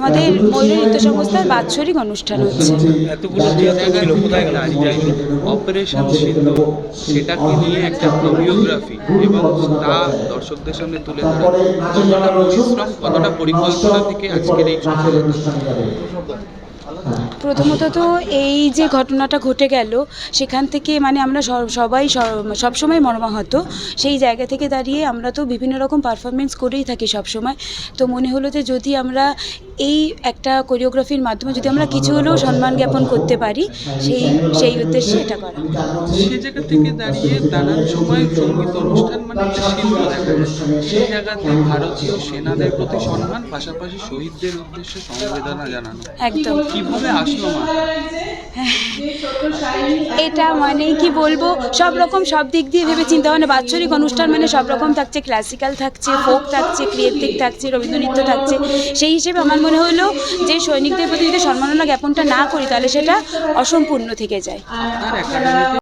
আমাদের ময়ূর নৃত্য সংস্থার বাৎসরিক অনুষ্ঠান হচ্ছে। এতগুলো ছিল কোথায় গেল অপারেশন সিন্ধু সেটাকে নিয়ে একটা কোরিওগ্রাফি এবং তা দর্শকদের সামনে তুলে ধরা। কতটা পরিশ্রম কতটা পরিকল্পনা থেকে আজকের এই প্রথমত তো এই যে ঘটনাটা ঘটে গেল সেখান থেকে মানে আমরা সবাই সবসময় মর্মাহত। সেই জায়গা থেকে দাঁড়িয়ে আমরা তো বিভিন্ন রকম পারফরমেন্স করেই থাকি সবসময় তো মনে হলো যে যদি আমরা এই একটা কোরিওগ্রাফির মাধ্যমে যদি আমরা কিছু হলেও সম্মান জ্ঞাপন করতে পারি সেই সেই উদ্দেশ্যে এটা করা। সে জায়গা থেকে দাঁড়িয়ে নানান সময় সংগীত অনুষ্ঠান মানে একটা শিল্প দেখা সেই জায়গাতে ভারতীয় সেনাদের প্রতি সম্মান পাশাপাশি শহীদদের উদ্দেশ্যে সমবেদনা জানানো। একদম। কীভাবে আসলো মা এটা মানে কি বলব? সব রকম সব দিক দিয়ে ভেবে চিন্তা মানে বাৎসরিক অনুষ্ঠান মানে সব রকম থাকছে ক্লাসিক্যাল থাকছে ফোক থাকছে ক্রিয়েটিভ থাকছে, রবীন্দ্রনৃত্য থাকছে। সেই হিসেবে আমার মনে হলো যে সৈনিকদের প্রতি যদি সম্মাননা জ্ঞাপনটা না করি, তাহলে সেটা অসম্পূর্ণ থেকে যায়।